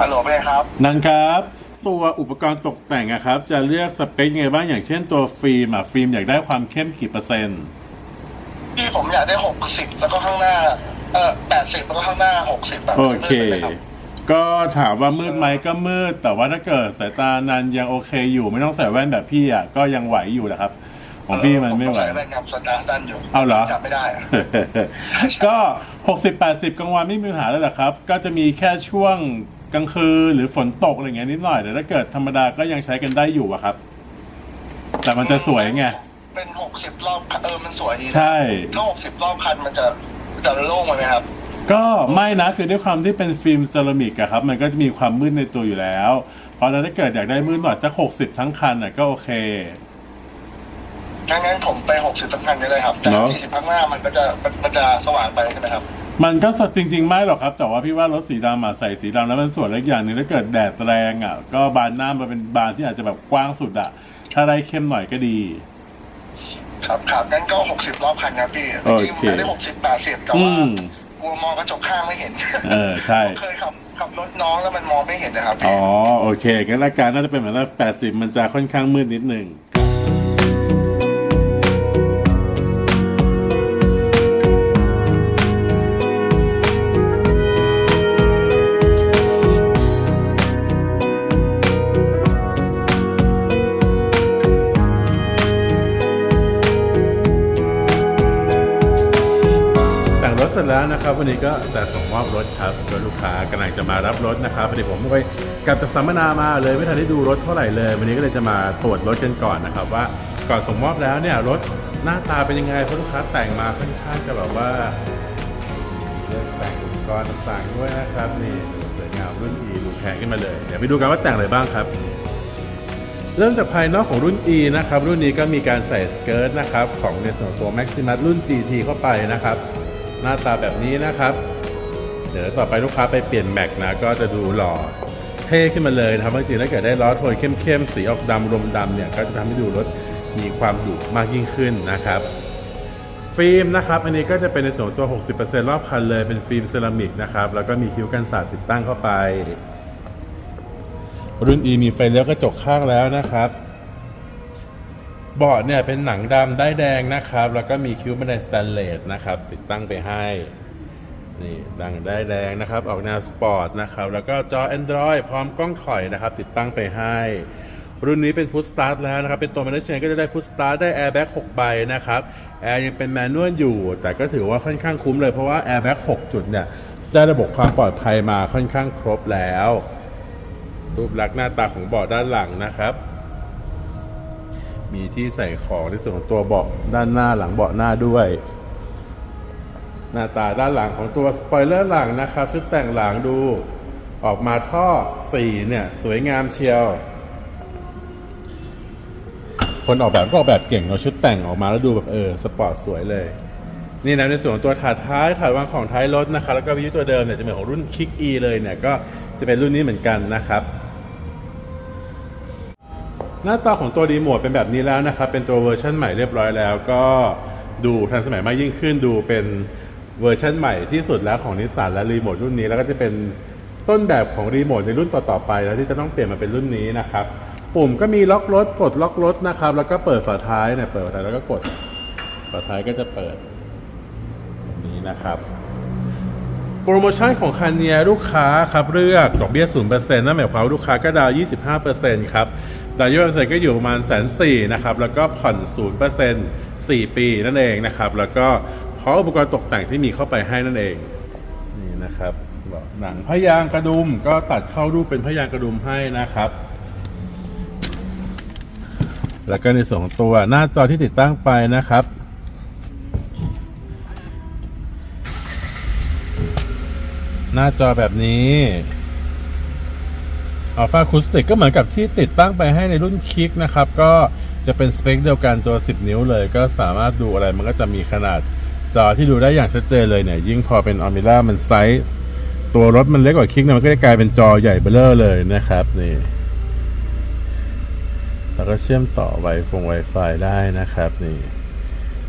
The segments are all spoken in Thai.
ฮัลโหลเป็นไงครับ นันครับ ตัวอุปกรณ์ตกแต่งอะครับ จะเลือกสเปคยังไงบ้างอย่างเช่นตัวฟิล์มอะฟิล์มอยากได้ความเข้มกี่เปอร์เซ็นต์พี่ผมอยากได้หกสิบแล้วก็ข้างหน้า เออแปดสิบแล้วก็ข้างหน้าหกสิบแบบโอเคลื่นไปลยรับก็ถามว่ามืดไหมก็มืด แต่ว่าถ้าเกิดสายตานันยังโอเคอยู่ไม่ต้องใส่แว่นแบบพี่อะก็ยังไหวอยู่แหละครับ ของพี่มันไม่ไหวผใส่แว่นครับสตาร์ดันอยู่เอาเหรอ จับไม่ได้อะ ก็ 60 80 กลางวันไม่มีปัญหาเลยแหละครับ ก็จะมีแค่ช่วง กลางคืนหรือฝนตกอะไรเงี้ยนิดหน่อยแต่ถ้าเกิดธรรมดาก็ยังใช้กันได้อยู่อะครับ แต่มันจะสวยไง เป็นหกสิบรอบเออมันสวยดีนะใช่ ถ้าหกสิบรอบคันมันจะจะโล่งไหมครับ ก็ไม่นะคือด้วยความที่เป็นฟิล์มเซรามิกอะครับ มันก็จะมีความมืดในตัวอยู่แล้ว เพราะฉะนั้นถ้าเกิดอยากได้มืดหน่อยสักหกสิบทั้งคันอะก็โอเค งั้นงั้นผมไปหกสิบทั้งคันได้เลยครับ แต่เนอะ สี่สิบข้างหน้ามันก็จะมันมันจะสว่างไปใช่ไหมครับ มันก็สดจริง ๆ ไม่หรอกครับ แต่ว่าพี่ว่ารถสีดำอะใส่สีดำแล้วมันสวยแล้วอีกอย่างหนึ่งถ้าเกิดแดดแรงอะก็บานหน้ามันเป็นบานที่อาจจะแบบกว้างสุดอะถ้าได้เข้มหน่อยก็ดี ครับครับงั้นก็หกสิบรอบคันครับพี่โอจริงๆเคผมอยากได้หกสิบแปดสิบแต่อืว่าม กลัวมองกระจกข้างไม่เห็น เออใช่ เคยขับขับรถน้องแล้วมันมองไม่เห็นนะครับอ๋พี่อโอเคงั้นอาการน่าจะเป็นเหมือนว่าแปดสิบมันจะค่อนข้างมืดนิดหนึ่ง สร็จแล้วนะครับ วันนี้ก็จะส่งมอบรถครับโดยลูกค้ากำลังจะมารับรถนะครับพอดีผมไปกลับจากสัมมนามาเลยไม่ทันได้ดูรถเท่าไหร่เลย วันนี้ก็เลยจะมาตรวจรถกันก่อนนะครับ ว่าก่อนส่งมอบแล้วเนี่ยรถหน้าตาเป็นยังไงเพราะลูกค้าแต่งมาค่อนข้างจะแบบว่าเลือกแต่งอุปกรณ์ต่างๆด้วยนะครับนี่สวยงามรุ่น E ดูแพงขึ้นมาเลยเดี๋ยวไปดูกันว่าแต่งอะไรบ้างครับเริ่มจากภายนอกของรุ่น E นะครับ รุ่นนี้ก็มีการใส่สเกิร์ตนะครับ ของในส่วนตัว Maximus รุ่น GT เข้าไปนะครับ หน้าตาแบบนี้นะครับ เดี๋ยวต่อไปลูกค้าไปเปลี่ยนแม็กนะก็จะดูหล่อเท่ขึ้นมาเลยนะครับจริงๆถ้าเกิดได้ล้อโทนเข้มๆสีออกดำรมดำเนี่ยก็จะทำให้ดูรถมีความดุมากยิ่งขึ้นนะครับ ฟิล์มนะครับ อันนี้ก็จะเป็นในส่วนตัว 60%รอบคันเลยเป็นฟิล์มเซรามิกนะครับแล้วก็มีคิ้วกันสาดติดตั้งเข้าไป รุ่น E มีไฟเลี้ยวกระจกข้างแล้วนะครับ เบาะเนี่ยเป็นหนังดำได้แดงนะครับ แล้วก็มีคิ้วบันไดสแตนเลสนะครับ ติดตั้งไปให้นี่ดังได้แดงนะครับ ออกแนวสปอร์ตนะครับ แล้วก็จอ Android พร้อมกล้องถอยนะครับ ติดตั้งไปให้ รุ่นนี้เป็นพุ t สตาร์ทแล้วนะครับ เป็นตัว m a n เชนก็จะได้พุ t สตาร์ทได้แอร์แบ็ก6ใบนะครับ แอร์ยังเป็นแมนนวลอยู่ แต่ก็ถือว่าค่อนข้างคุ้มเลยเพราะว่าแอร์แบ็ก6จุดเนี่ย ได้ระบบความปลอดภัยมาค่อนข้างครบแล้วรูปลักษณ์หน้าตาของเบาะด้านหลังนะครับ มีที่ใส่ของในส่วนของตัวเบาะด้านหน้าหลังเบาะหน้าด้วย หน้าตาด้านหลังของตัวสปอยเลอร์หลังนะครับชุดแต่งหลังดูออกมาท่อสีเนี่ย สวยงามเชียว คนออกแบบก็ออกแบบเก่งเอาชุดแต่งออกมาแล้วดูแบบเออ สปอร์ตสวยเลย นี่นะในส่วนของตัวถาดท้ายถาดวางของท้ายรถนะครับแล้วก็วิทยุตัวเดิมเนี่ยจะเป็นของรุ่น Kick E เลยเนี่ยก็จะเป็นรุ่นนี้เหมือนกันนะครับ หน้าตาของตัวรีโมทเป็นแบบนี้แล้วนะครับ เป็นตัวเวอร์ชันใหม่เรียบร้อยแล้ว ก็ดูทันสมัยมากยิ่งขึ้นดูเป็นเวอร์ชันใหม่ที่สุดแล้วของนิสสันและรีโมทรุ่นนี้แล้วก็จะเป็นต้นแบบของรีโมทในรุ่นต่อๆไป แล้วที่จะต้องเปลี่ยนมาเป็นรุ่นนี้นะครับ ปุ่มก็มีล็อกรถกดล็อกรถนะครับ แล้วก็เปิดฝาท้ายเนี่ยเปิดฝาท้ายแล้วก็กดฝาท้ายก็จะเปิดแบบนี้นะครับโปรโมชั่นของคันเนียลูกค้าครับเลือกดอกเบี้ย0%นั่นหมายความว่าลูกค้าก็ดาว 25%ครับ ดาวน์25%ก็อยู่ประมาณแสนสี่นะครับ แล้วก็ผ่อน0% 4ปีนั่นเองนะครับ แล้วก็พร้อมอุปกรณ์ตกแต่งที่มีเข้าไปให้นั่นเองนี่นะครับหนังพยางกระดุมก็ตัดเข้ารูปเป็นพยางกระดุมให้นะครับ แล้วก็ในส่วนของตัวหน้าจอที่ติดตั้งไปนะครับหน้าจอแบบนี้ อัลฟาคูสติกก็เหมือนกับที่ติดตั้งไปให้ในรุ่นคิกนะครับ ก็จะเป็นสเปคเดียวกันตัว 10 นิ้วเลย ก็สามารถดูอะไรมันก็จะมีขนาดจอที่ดูได้อย่างชัดเจนเลยเนี่ย ยิ่งพอเป็นอ m มิล่ามันไซส์ตัวรถมันเล็กกว่าคิกเนี่ยมันก็จะกลายเป็นจอใหญ่เบ้อเร่อเลยนะครับนี่แล้วก็เชื่อมต่อไวฟง Wi-Fi ได้นะครับนี่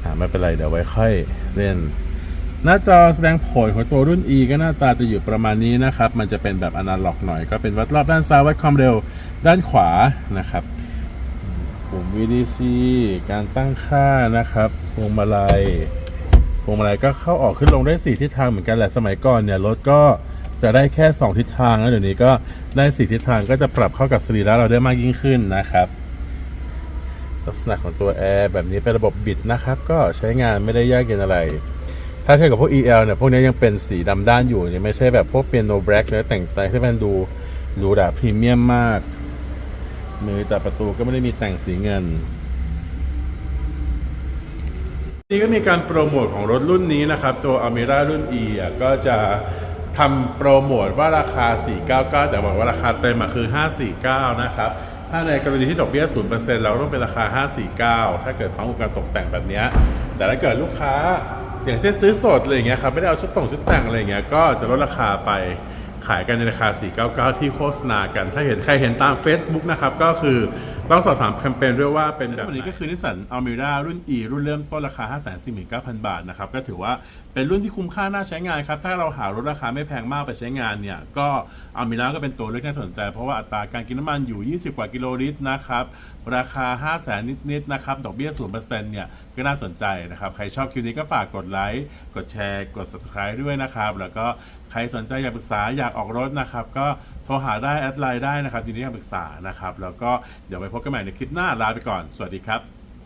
อ่าไม่เป็นไรเดี๋ยวไว้ค่อยเล่น หน้าจอแสดงผลของตัวรุ่น E ก็หน้าตาจะอยู่ประมาณนี้นะครับ มันจะเป็นแบบอนาล็อกหน่อย ก็เป็นวัดรอบด้านซ้ายวัดความเร็วด้านขวานะครับปุ่ม VDC การตั้งค่านะครับพวงมาลัยพวงมาลัยก็เข้าออกขึ้นลงได้ 4 ทิศทางเหมือนกันแหละสมัยก่อนเนี่ยรถก็จะได้แค่ 2 ทิศทางแล้วเดี๋ยวนี้ก็ได้ 4 ทิศทางก็จะปรับเข้ากับสรีระเราได้มากยิ่งขึ้นนะครับลักษณะของตัวแอร์แบบนี้เป็นระบบบิดนะครับ ก็ใช้งานไม่ได้ยากเย็นอะไร ถ้าเทียบกับพวก EL เนี่ย พวกนี้ยังเป็นสีดำด้านอยู่เนี่ยไม่ใช่แบบพวกเปียโนแบล็กเนื้อแต่งแต่งที่มันดูหรูหราพรีเมียมมาก มือจับประตูก็ไม่ได้มีแต่งสีเงิน นี่ก็มีการโปรโมทของรถรุ่นนี้นะครับ ตัว Almera รุ่น E อะก็จะทำโปรโมทว่าราคา 499 แต่บอกว่าราคาเต็มคือ 549 นะครับ ถ้าในกรณีที่ดอกเบี้ย 0%เราต้องเป็นราคา 549 ถ้าเกิดพร้อมกับการตกแต่งแบบนี้ แต่ถ้าเกิดลูกค้า อย่างเช่นซื้อสดอะไรอย่างเงี้ยครับไม่ได้เอาชุดตรงชุดแต่งอะไรอย่างเงี้ยก็จะลดราคาไปขายกันในราคา 499 ที่โฆษณากัน ถ้าเห็นใครเห็นตาม Facebook นะครับก็คือ ต้องสอบถามแคมเปญด้วยว่าเป็นแบบวันนี้ก็คือนิสสันอัลมิรารุ่น E รุ่นเริ่มต้นราคา 549,000 บาทนะครับ ก็ถือว่าเป็นรุ่นที่คุ้มค่าน่าใช้งานครับ ถ้าเราหารถราคาไม่แพงมากไปใช้งานเนี่ย ก็อัลมิราก็เป็นตัวเลือกที่น่าสนใจ เพราะว่าอัตราการกินน้ำมันอยู่ 20 กว่ากิโลลิตรนะครับ ราคา 5 0 0แสนนิดๆนะครับ ดอกเบี้ย0%เนี่ยก็น่าสนใจนะครับ ใครชอบคลิปนี้ก็ฝากกดไลค์ กดแชร์ กด subscribe ด้วยนะครับ แล้วก็ใครสนใจอยากปรึกษาอยากออกรถนะครับก็ โทรหาได้แอดไลน์ได้นะครับยินดีให้คำปรึกษานะครับ แล้วก็เดี๋ยวไปพบกันใหม่ในคลิปหน้าลาไปก่อน สวัสดีครับ